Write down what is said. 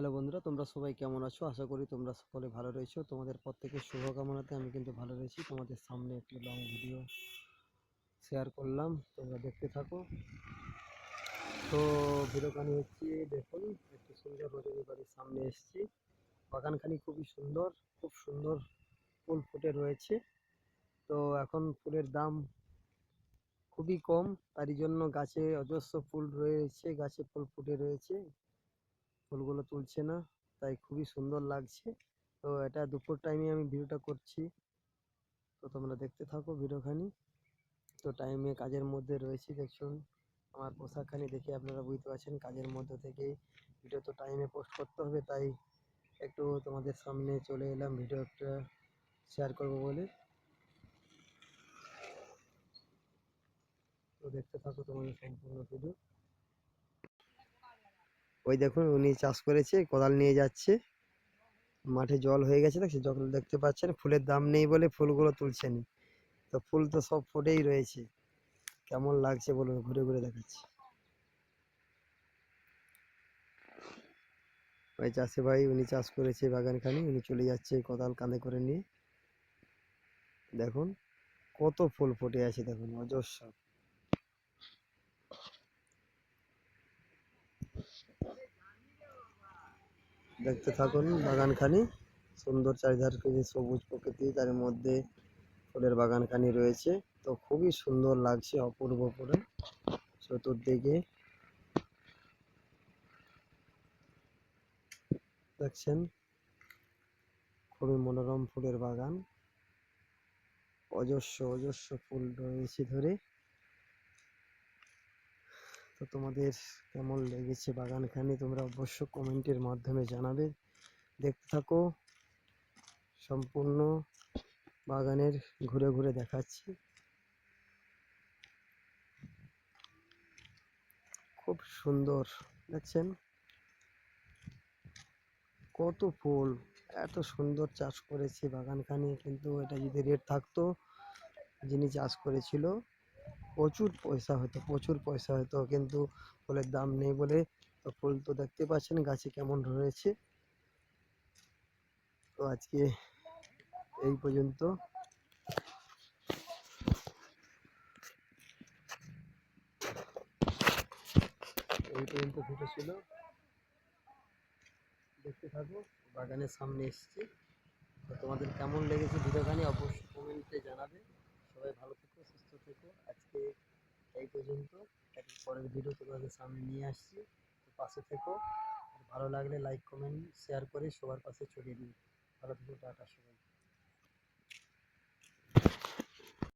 Hello বন্ধুরা, তোমরা সবাই কেমন আছো? আশা করি তোমরা সকলে ভালো রয়েছো। তোমাদের প্রত্যেকের শুভকামনাতে আমি কিন্তু ভালো রয়েছি। তোমাদের সামনে একটি লং ভিডিও শেয়ার করলাম, তোমরা দেখতে থাকো। তো ভিডিওখানি হচ্ছে, দেখুন, একটি সুন্দর রজনী বাড়ির সামনে এসেছি। বাগানখানি খুবই সুন্দর, খুব সুন্দর ফুল ফুটে রয়েছে। তো এখন ফুলের দাম খুবই কম, তারই জন্য গাছে অজস্র ফুল রয়েছে, গাছে ফুল ফুটে রয়েছে। ফুলগুলো তুলছে না, তাই খুবই সুন্দর লাগছে। তো এটা দুপুর টাইমে আমি ভিডিওটা করছি। তো তোমরা দেখতে থাকো ভিডিওখানি। তো টাইমে কাজের মধ্যে রয়েছি, দেখুন। আমার পোশাকখানি দেখে আপনারা বুঝতে পারছেন, কাজের মধ্যে থেকে ভিডিও তো টাইমে পোস্ট করতে হবে, তাই একটু তোমাদের সামনে চলে এলাম ভিডিও একটা শেয়ার করব বলে। তো দেখতে থাকো তোমাদের সম্পূর্ণ ভিডিও ওই দেখুন উনি চাষ করেছে, কোদাল নিয়ে যাচ্ছে। মাঠে জল হয়ে গেছে দেখছি জল দেখতে পাচ্ছেন, ফুলের দাম নেই বলে ফুলগুলো তুলছেন। তো ফুল তো সব ফুটেই রয়েছে। কেমন লাগছে বলুন, ঘুরে ঘুরে দেখাচ্ছি। ওই চাষি ভাই, উনি চাষ করেছে বাগানখানি, উনি চলে যাচ্ছে কোদাল কাঁধে করে নিয়ে। দেখুন, কত ফুল ফুটে আছে, দেখুন, অজস্র। দেখতে থাকুন, বাগানখানি। সুন্দর চারিধারকে যে সবুজ প্রকৃতি, তার মধ্যে ফুলের বাগানখানি রয়েছে। তো খুবই সুন্দর লাগছে অপূর্ব করে চতুর্দিকে দেখছেন, খুবই মনোরম ফুলের বাগান। অজস্র অজস্র ফুল রয়েছে ধরে। তো তোমাদের কেমন লেগেছে বাগানখানি তোমরা অবশ্য কমেন্টের মাধ্যমে জানাবে। দেখতে থাকো, সম্পূর্ণ বাগানের ঘুরে ঘুরে দেখাচ্ছি। খুব সুন্দর, দেখছেন? কত ফুল, এত সুন্দর চাষ করেছে বাগানখানি, কিন্তু এটা যদি রেট থাকতো, যিনি চাষ করেছিল প্রচুর পয়সা হতো, প্রচুর পয়সা হতো, কিন্তু ফুলের দাম নেই বলে তো ফুল তো দেখতে পাচ্ছেন গাছে কেমন রয়েছে। তো আজকে এই পর্যন্ত। এই পর্যন্ত ভিডিও ছিল। দেখতে থাকো, বাগানের সামনে এসেছি। তোমাদের কেমন লেগেছে ভিডিওখানি অবশ্যই কমেন্টে জানাবে। সবাই ভালো থেকো, সুস্থ থেকো। আজকে এই পর্যন্ত। পরের ভিডিও তোমাদের সামনে নিয়ে আসছি। পাশে থেকো। ভালো লাগলে লাইক কমেন্ট শেয়ার করে সবার পাশে ছড়িয়ে দিন ভালো থেকো, টাটা সবাই।